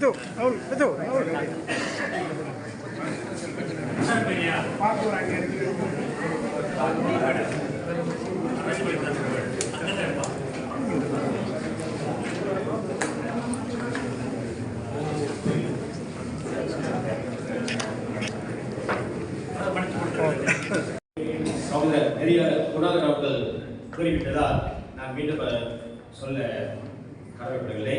betul, Raul, betul, Raul. சகோதரர் நெறியாளர் குணாகர் அவர்கள் கூறிவிட்டதால் நான் மீண்டும் சொல்ல கடமைப்படவில்லை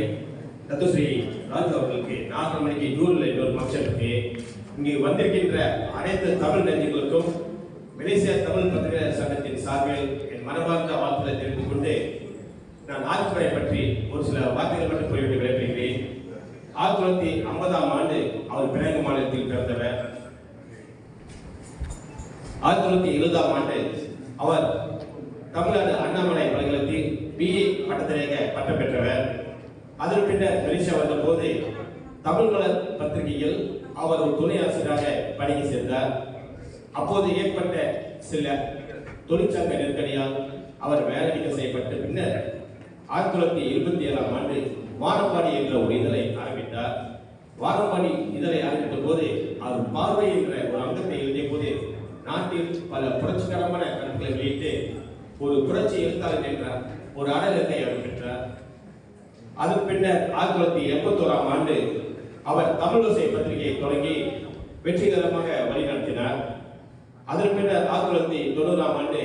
தத்துஸ்ரீ ராஜு அவர்களுக்கு நாலரை மணிக்கு ஜூரில் இன்னொரு ஃபங்க்ஷன் இருக்கு இங்கு வந்திருக்கின்ற அனைத்து தமிழ் நெஞ்சங்களுக்கும் மலேசியா தமிழ் பத்திரிகையாளர் சங்கத்தின் சார்பில் என் மனமார்ந்த வாழ்த்துக்களை தெரிந்து கொண்டு நான் ஆட்சிமுறை பற்றி ஒரு சில வார்த்தைகள் மட்டும் குறிப்பிட்டு விளையாடுகிறேன் ஆயிரத்தி தொள்ளாயிரத்தி ஐம்பதாம் ஆண்டு அவர் பினாங்கு மாநிலத்தில் பிறந்தவர். ஆயிரத்தி தொள்ளாயிரத்தி எழுபதாம் ஆண்டு அவர் தமிழ்நாடு அண்ணாமலை பல்கலைக்கழகத்தில் பிஏ பட்டத்திலேயே பட்டம் பெற்றவர். அதன் பின்னர் மலேசியா வந்தபோது தமிழ் மலர் பத்திரிகையில் அவர் ஒரு துணை ஆசிரியராக பணிக்கு சேர்ந்தார். அப்போது ஏற்பட்ட சில தொழிற்சங்க நெருக்கடியால் அவர் வேலை நீக்கம் செய்யப்பட்ட பின்னர் ஆயிரத்தி தொள்ளாயிரத்தி இருபத்தி ஏழாம் ஆண்டு வானப்பாடி என்ற ஒரு இதழை ஆரம்பித்தார். வானப்பாடி இதழை ஆரம்பித்த போது அவர் பார்வை என்ற ஒரு அங்கத்தை எழுதிய போது நாட்டில் பல புரட்சிகரமான கருத்துக்களை வெளியிட்டு ஒரு புரட்சி எழுத்தாளர் என்ற ஒரு அடையாளத்தை அவர் பெற்றார். அதன் பின்னர் ஆயிரத்தி தொள்ளாயிரத்தி எண்பத்தோராம் ஆண்டு அவர் தமிழோசை பத்திரிகையை தொடங்கி வெற்றிகரமாக வழிநடத்தினார். அதன் பின்னர் ஆயிரத்தி தொள்ளாயிரத்தி தொண்ணூறாம் ஆண்டு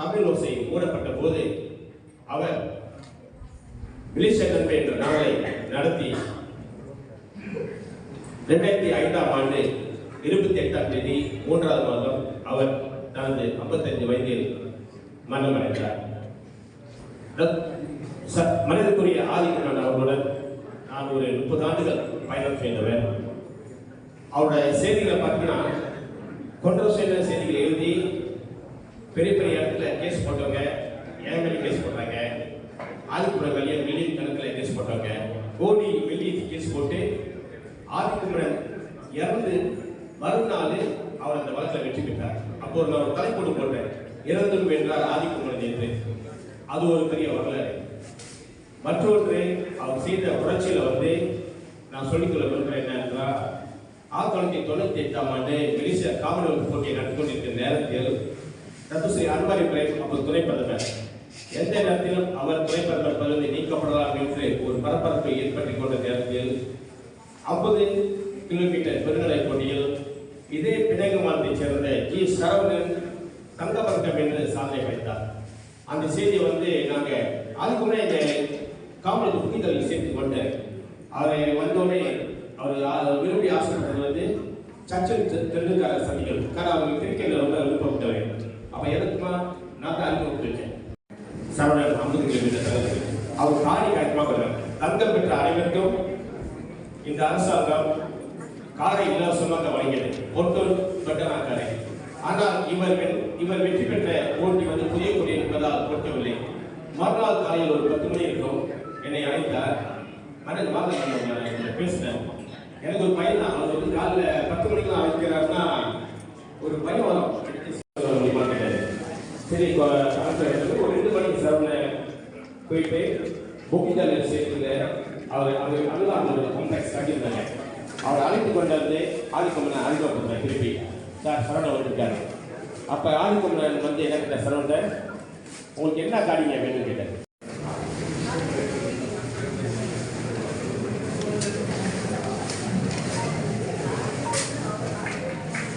தமிழோசை மூடப்பட்ட போது அவர் விழிசங்கன்பு என்ற நாவலை நடத்தி இரண்டாயிரத்தி ஐந்தாம் ஆண்டு இருபத்தி எட்டாம் தேதி மூன்றாவது மாதம் அவர் தனது ஐம்பத்தைந்து வயதில் மரணமடைந்தார். ச- மனிதக்குரிய ஆதிக்கமான அவர்களுடன் நான் ஒரு முப்பது ஆண்டுகள் பயணம் செய்தவன். அவருடைய செய்திகளை பார்த்தீங்கன்னா கொண்டு சேர்ந்த செய்திகளை எழுதி பெரிய பெரிய இடத்துல கேஸ் போட்டவங்க ஏன் கேஸ் போட்டாங்க. ஆதிக்குமரன் வெளியே மில்லியன் கணக்கில் கேஸ் போட்டவங்க. கோடி வெளியே கேஸ் போட்டு ஆதிக்குமரன் இறந்து மறுநாள் அவர் அந்த வழக்கில் வெற்றி பெற்றார். அப்போ ஒரு நான் ஒரு தலைப்போடு போட்டேன். இறந்தும் என்றார் ஆதிக்குமரன் என்று. அது ஒரு பெரிய வரலாறு. மற்றொன்று அவர் செய்த புரட்சியில் வந்து நான் சொல்லிக்கொள்ள விரும்புகிறேன் என்னென்றால் ஆயிரத்தி தொள்ளாயிரத்தி தொண்ணூத்தி எட்டாம் ஆண்டு மலேசியா காமன்வெல்த் போட்டியை நடந்து கொண்டிருக்கிற நேரத்தில் ரத்துஸ்ரீ அன்வாரி பிரேம் அப்போது துணை பிரதமர். எந்த நேரத்திலும் அவர் துணை பிரதமர் பதவி நீக்கப்படலாம் என்று ஒரு பரபரப்பை ஏற்பட்டு கொண்ட நேரத்தில் ஐம்பது கிலோமீட்டர் பெருநிலை போட்டியில் இதே பிணைகுமாரத்தைச் சேர்ந்த ஜி சரவணன் தங்கப்பதக்கம் என்று சாதனை படைத்தார். அந்த செய்தியை வந்து நாங்கள் அதுக்கு முன்னே இந்த காவலுக்கு புக்கிதழில் சேர்த்து கொண்டேன் அவரை வந்தோடனே அவர் விரும்பி ஆசைப்பட்டது வந்து சச்சின் தெண்டுக்கார சந்திகள் சந்திக்கணும் காரணம் அவருக்கு கிரிக்கெட்ல ரொம்ப விருப்பப்பட்டவர். அப்ப எதுக்குமா நான் தான் அறிமுகம் சரவணன் ஐம்பது கிலோமீட்டர் தகவல் அவர் காணி காரியமாக வருவார் தங்கம் பெற்ற அனைவருக்கும் இந்த அரசாங்கம் காரை இலவசமாக வழங்கியது. பொருட்கள் பட்டனாக்காரை ஆனால் இவர்கள் வெ- இவர் வெற்றி பெற்ற போட்டி வந்து புதிய கொடி என்பதால் கொடுக்கவில்லை மறுநாள் காலையில் ஒரு பத்து மணி இருக்கும். என்னை அழைத்தார். மன்னன் வாங்க நான் பேசினேன். எனக்கு ஒரு பையன் தான். அவர் வந்து காலில் பத்து மணிக்கெல்லாம் அழைக்கிறாருன்னா ஒரு பையன் வரும் சரி இப்போ ஒரு ரெண்டு மணிக்கு சார் போயிட்டு புக்கிதல் சேர்த்துல அவர் அவர் நல்லா அந்த கான்டாக்ட் காட்டியிருந்தாங்க அவர் அழைத்து கொண்டாந்து வந்து ஆதிக்கமனை திருப்பி. சார் சரவணன் வந்துருக்காரு. அப்போ ஆதிக்கமன் வந்து எனக்கு சரவணன் உங்களுக்கு என்ன காரியங்க வேணும்னு கேட்டார் நன்றி நன்றி ஆஹ், ஹலோ அதனால எல்லாம் அவசரமா கலப்படத்துக்கு இருப்பீங்க இறுதி வரைக்கும் இருப்பீங்கல்ல ஏன்னா புத்தக வெளியீடு அந்த வகையில் வந்து நான் முக்கியமான சில பிரபல சொல்றேன் அதாவது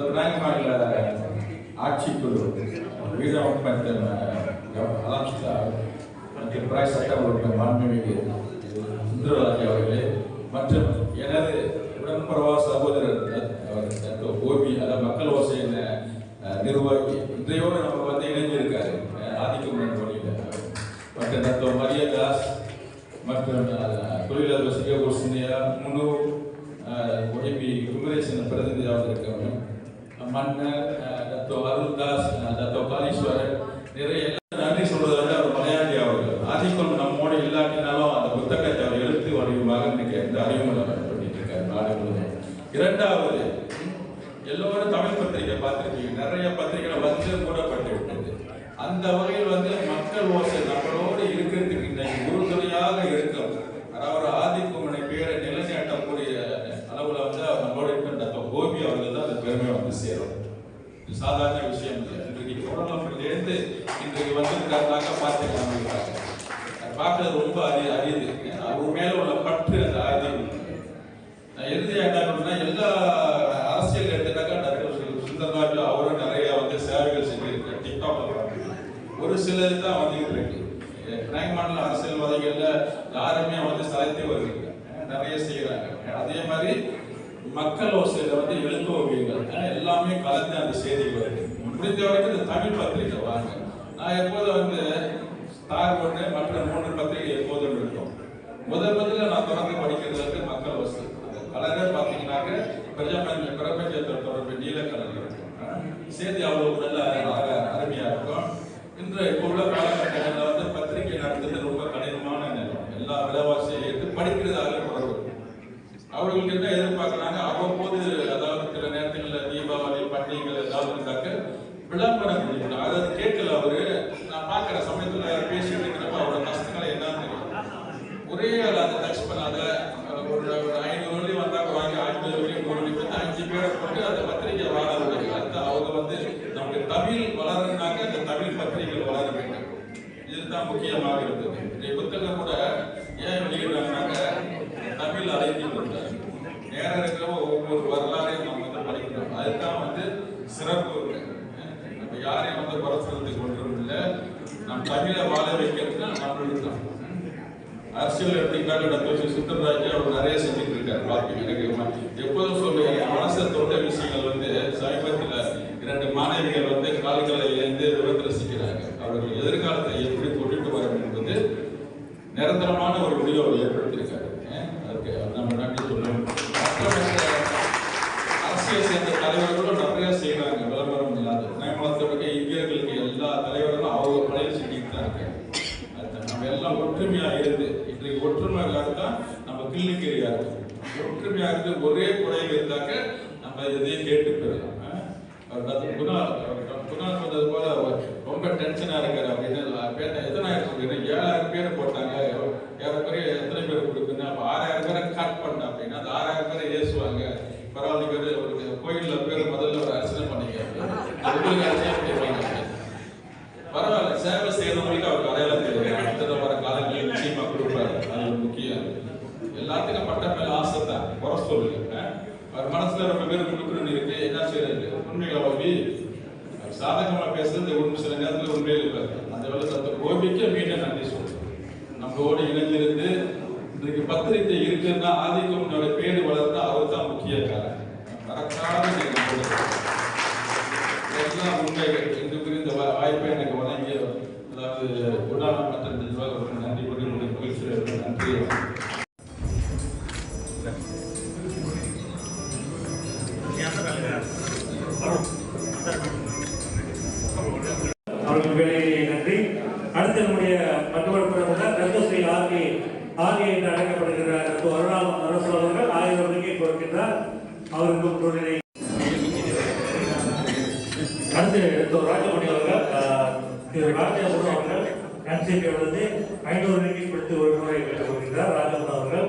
பினாங் மாநில ஆட்சிக்குழு வீரம் மற்றும் அலாம்ஸ்டா மற்றும் பிராய் சட்ட உறுப்பினர் மாண்புமிகு சுந்தரராஜ் அவர்களே மற்றும் எனது உடன்பரவா சகோதரர் அவர் டாக்டர் கோபி அதாவது மக்கள் ஓசை என்ற அஹ், நிர்வாகி இன்றையோடு நமக்கு வந்து இணைஞ்சிருக்காரு அஹ், ஆதிக்கமன் வழியில் மற்ற டாக்டர் மரியா தாஸ் மற்றும் அஹ், தொழிலாளர் சிங்கப்பூர் பிரதிநிதியாக இருக்காங்க மன்னர் அஹ், தத்தோ அருள்தாஸ் தத்தோ நிறைய நன்றி சொல்றது அவர் மலையாளி அவர்கள். ஆதிக்கம் நம்மோடு இல்லாட்டினாலும் அந்த புத்தகத்தை அவர் எழுத்து வடிவமாக இன்னைக்கு இந்த அறிமுகம் பண்ணிட்டு இருக்காரு நாடு முழுவதும். இரண்டாவது எல்லோரும் தமிழ் பத்திரிகை பார்த்துருக்கீங்க. நிறைய பத்திரிகை வந்து மூடப்பட்டு விட்டது அந்த வகையில் வந்து மக்கள் ஓசை நம்மளோடு இருக்கிறதுக்கு இன்னைக்கு உறுதுணையாக இருக்கும் அதாவது ஆதிக்குமனை பேரை நிலைநாட்டக்கூடிய அளவுல வந்து அவர் நம்மளோட இருக்கின்ற அந்த கோபி அவர்கள் தான் அந்த பெருமை வந்து சேரும் இது சாதாரண விஷயம் இல்லை இன்றைக்கு தொடர்ந்து இன்றைக்கு வந்திருக்காருனாக்க பார்த்துக்கலாம் பார்க்கறது ரொம்ப அரிய அரியது. அவர் மேல உள்ள பற்று அந்த ஆதி நான் இறுதியாக என்ன பண்ணா எல்லா அரசியல் எடுத்துட்டாக்கா டாக்டர் சுந்தரராஜ் அவரும் நிறைய வந்து சேவைகள் செஞ்சிருக்காரு. டிக்டாக் ஒரு சிலர் தான் வந்துகிட்டு இருக்கு. கிராமண்டல அரசியல்வாதிகள்ல யாருமே வந்து சாதித்து வருவீங்க. நிறைய செய்யறாங்க அதே மாதிரி மக்கள் ஓசையில வந்து எழுத்து ஓவியங்கள் எல்லாமே கலந்து அந்த செய்தி வருது. முடிஞ்ச வரைக்கும் இந்த தமிழ் பத்திரிக்கை வாங்க. நான் எப்போதும் வந்து தார் ஒன்று மற்ற மூன்று பத்திரிகை எப்போதும் இருக்கும். முதல் முதல்ல நான் தொடர்ந்து படிக்கிறது வந்து மக்கள் வசதி அந்த கலரே பார்த்தீங்கன்னாக்க பிரஜாமணி பிரபஞ்சத்தை தொடர்பு நீல கலர் இருக்கும். சேர்த்து செய்தி அவ்வளவு நல்ல அருமையா இருக்கும். இன்று இப்போ உள்ள காலகட்டங்களில் வந்து பத்திரிகை நடத்துறது ரொம்ப கடினமான நேரம் எல்லா விலைவாசியை ஏற்று படிக்கிறதாக தொடர்பு. அவர்களுக்கு என்ன எதிர்பார்க்கறாங்க? அவ்வப்போது அதாவது சில நேரங்களில் தீபாவளி பண்டிகைகள் ஏதாவது இருந்தாக்க விளம்பரம் அதாவது கேட்க அவரு நான் பார்க்குற சமயத்துல பேசிட்டு இருக்கிறப்ப அவரோட கஷ்டங்களை என்னன்னு தெரியும் ஒரே ஆள் அதை டச் பண்ணாத அஹ், ஒரு ஒரு ஐநூறு வழி வந்தா வாங்கி ஐநூறு வழி நூறு வழி வந்து அஞ்சு பேரை போட்டு அந்த பத்திரிகை வளர முடியும் அடுத்து அவங்க வந்து நமக்கு தமிழ் வளரணுனாக்க இந்த தமிழ் பத்திரிகைகள் வளர வேண்டும் இதுதான் முக்கியமாக இருந்தது இந்த புத்தகம் கூட ஏன் வெளியிடுறாங்கனாக்க தமிழ் அழைத்து கொண்டார் நேரம் இருக்கிறவங்க ஒவ்வொரு வரலாறையும் நம்ம வந்து படிக்கிறோம். அதுதான் வந்து சிறப்பு. நம்ம யாரையும் வந்து குறை சொல்றதுக்கு ஒன்றும் இல்லை. நம் தமிழை வாழ வைக்கிறது நம்மளுக்கு தான். அரசியல் எடுத்துக்கிட்டாலும் டாக்டர் சுந்தரராஜ் அவர் நிறைய செஞ்சுட்டு இருக்காரு. பார்ப்பீங்க எனக்கு எப்போதும் சொல்லுவேன் மனசை தொட்ட விஷயங்கள் வந்து சமீபத்தில் இரண்டு மாணவிகள் வந்து கால்களை இழந்து விபத்தில் சிக்கிறாங்க அவர்கள் எதிர்காலத்தை எப்படி கொண்டுட்டு வர என்பது நிரந்தரமான ஒரு முடிவை அவர் ஏற்படுத்தியிருக்காரு ஏன்? அதுக்கு நம்ம நன்றி சொல்லணும் மற்ற மற்ற அரசியல் சேர்ந்த தலைவர்களும் நிறைய செய்யறாங்க விளம்பரம் இல்லாத நேமலத்திற்கு இந்தியர்களுக்கு எல்லா தலைவர்களும் அவங்க பழைய செஞ்சுட்டு தான் இருக்காங்க அது நம்ம எல்லாம் ஒற்றுமையா இருந்து இன்றைக்கு ஒற்றுமை தான் நம்ம கிள்ளிக்கிறியா இருக்கு ஒற்றுமையா இருந்து ஒரே குறையில் இருந்தாக்க நம்ம எதையும் கேட்டு போயிடலாம் அவர் டாக்டர் குணால் அவர் டாக்டர் குணால் சொன்னது போல ரொம்ப டென்ஷனா இருக்காரு அப்படின்னு பேர் எத்தனாயிரம் சொல்றீங்க ஏழாயிரம் பேர் போட்டாங்க ஏறக்குறைய எத்தனை பேர் கொடுக்குன்னு அப்போ ஆறாயிரம் பேரை கட் பண்ண அப்படின்னா அந்த ஆறாயிரம் பேரை ஏசுவாங்க பரவாயில்ல பேர் ஒரு கோயிலில் பேர் முதல்ல ஒரு அர்ச்சனை பண்ணிக்க அர்ச்சனை பரவாயில்ல சேவை செய்யறவங்களுக்கு அவர் அடையாளம் தெரியும் அடுத்த வர காலங்களில் நிச்சயமாக கொடுப்பாரு. அது முக்கியம். எல்லாத்துக்கும் பட்ட மேல ஆசை தான். குறை சொல்லுங்க அவர் மனசுல ரொம்ப பேர் சாதகமாக பேசுறது உண்மை சில நேரத்தில் உண்மையில் இருப்பாரு. அந்த வேலை அந்த கோபிக்கு மீண்டும் நன்றி சொல்றேன். நம்மளோட இணைஞ்சிருந்து இன்றைக்கு பத்திரிகை இருக்குன்னா ஆதிக்கம்னோட பேடு வளர்த்தா அவர் தான் முக்கிய காரணம் மறக்காத நீங்கள் எல்லாம் உண்மைகள். இந்த குறித்த வாய்ப்பை எனக்கு வழங்கிய அதாவது குணால மற்ற நிர்வாகத்துக்கு நன்றி கொண்டு உங்களுக்கு மகிழ்ச்சியில் நன்றி. நன்றி you. அடுத்து திரு ராஜமணி அவர்கள் திரு ராஜாபுரம் அவர்கள் என்சிபி வந்து ஐநூறு ரூபாய் கொடுத்து ஒரு முறை கேட்டுக் கொள்கிறார் ராஜமணி அவர்கள்.